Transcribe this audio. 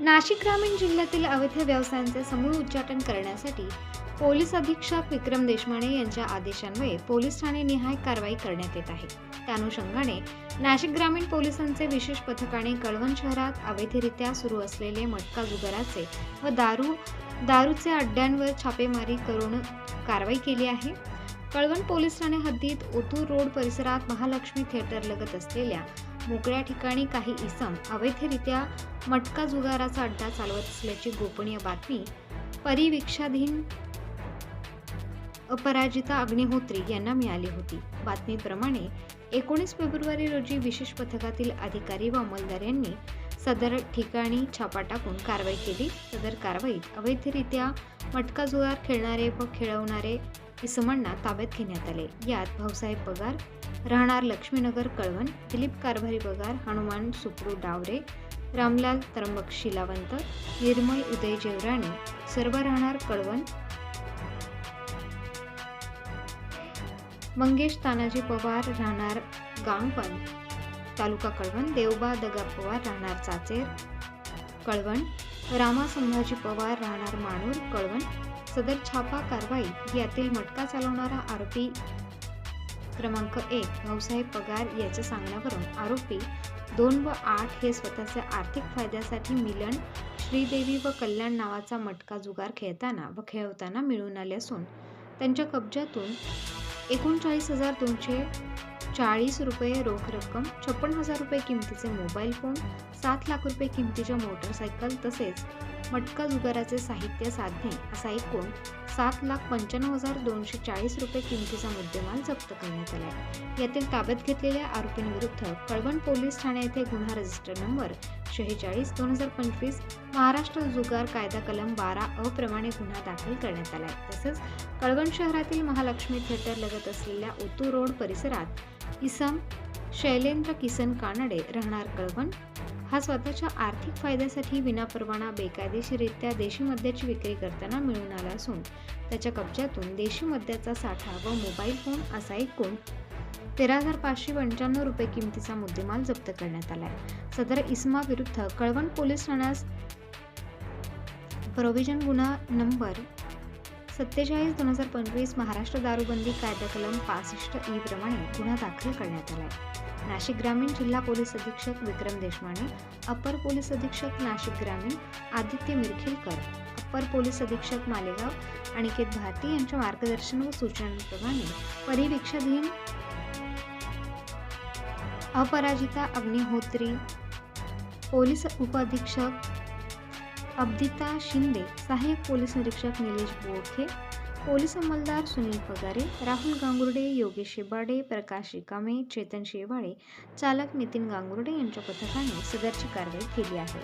नाशिक ग्रामीण जिल्ह्यातील अवैध व्यवसायांचे समूळ उच्चाटन करण्यासाठी पोलीस अधीक्षक विक्रम देशमाने यांच्या आदेशान्वये पोलीस ठाणे निहाय कारवाई करण्यात येत आहे. त्या अनुषंगाने नाशिक ग्रामीण पोलिसांचे विशेष पथकाने कळवण शहरात अवैधरित्या सुरू असलेले मटका जुगाराचे व दारू दारूचे अड्ड्यांवर छापेमारी करून कारवाई केली आहे. कळवण पोलीस ठाणे हद्दीत ओतूर रोड परिसरात महालक्ष्मी थिएटर लगत असलेल्या मोकळ्या ठिकाणी काही इसम अवैधरित्या मटका जुगाराचा अड्डा चालवत असल्याची गोपनीय बातमी परिवीक्षाधीन अपराजिता अग्निहोत्री यांना मिळाली होती. बातमीप्रमाणे एकोणीस फेब्रुवारी रोजी विशेष पथकातील अधिकारी व अंमलदार यांनी सदर ठिकाणी छापा टाकून कारवाई केली. सदर कारवाईत अवैधरित्या मटका जुगार खेळणारे व खेळवणारे इसमांना ताब्यात घेण्यात आले. यात भाऊसाहेब पगार राहणार लक्ष्मीनगर कळवण दिलीप कारभारी पगार हनुमान सुप्रू डावरे रामलाल त्र्यंबक शिलावंत निर्मल उदय जेवराणे सर्व राहणार कळवण मंगेश तानाजी पवार राहणार गांगपण तालुका कळवण देवबा दगा पवार राहणार चाचेर कळवण रामा संभाजी पवार राहणार माणूर कळवण सदर छापा कारवाई यातील मटका चालवणारा आरोपी क्रमांक एक भाऊसाहेब पगार याच्या सांगण्यावरून आरोपी दोन व आठ हे स्वतःच्या आर्थिक फायद्यासाठी मिलन श्रीदेवी व कल्याण नावाचा मटका जुगार खेळताना व खेळवताना मिळून आले असून त्यांच्या कब्जातून एकोणचाळीस हजार दोनशे चाळीस रुपये रोख रक्कम छप्पन हजार रुपये किमतीचे मोबाईल फोन सात लाख रुपये किमतीच्या मोटरसायकल तसेच मटका जुगाराचे साहित्य साधने असा एकूण सात लाख पंच्याण्णव हजार दोनशे चाळीस रुपये किमतीचा मुद्देमाल जप्त करण्यात आला यातील ताब्यात घेतलेल्या आरोपींविरुद्ध कळवण पोलीस ठाणे येथे गुन्हा रजिस्टर नंबर शेहेचाळीस दोन हजार पंचवीस महाराष्ट्र जुगार कायदा कलम बारा अप्रमाणे गुन्हा दाखल करण्यात आला आहे तसंच कळवण शहरातील महालक्ष्मी थिएटर लगत असलेल्या ओतू रोड परिसरात इसम शैलेंद्र किसन कानडे राहणार कळवण. हा स्वतःच्या आर्थिक फायद्यासाठी विनापरवाना बेकायदेशीरित्या देशी मद्याची विक्री करताना मिळून आला असून त्याच्या कब्जातून देशी मद्याचा साठा व मोबाईल फोन असा एकूण तेरा हजार पाचशे पंच्याण्णव रुपये किमतीचा मुद्देमाल जप्त करण्यात आला आहे सदर इस्मा विरुद्ध कळवण पोलीस ठाण्यास प्रोव्हिजन गुन्हा नंबर सत्तेचाळीस दोन हजार पंचवीस महाराष्ट्र दारूबंदी कायदा कलम पासष्ट ई प्रमाणे गुन्हा दाखल करण्यात आला आहे नाशिक ग्रामीण जिल्हा पोलीस अधीक्षक विक्रम देशमाने अपर पोलीस अधीक्षक नाशिक ग्रामीण आदित्य मिरखिलकर अप्पर पोलीस अधीक्षक मालेगाव अनिकेत भारती यांच्या मार्गदर्शन व सूचनांप्रमाणे परिवीक्षाधीन अपराजिता अग्निहोत्री पोलीस उपअधीक्षक अब्दिता शिंदे सहाय्यक पोलीस निरीक्षक निलेश बोरखे पोलीस अंमलदार सुनील पगारे राहुल गांगुर्डे योगेश शेबाडे प्रकाश रिकामे चेतन शेवाळे चालक नितीन गांगुर्डे यांच्या पथकाने सदरची कारवाई केली आहे.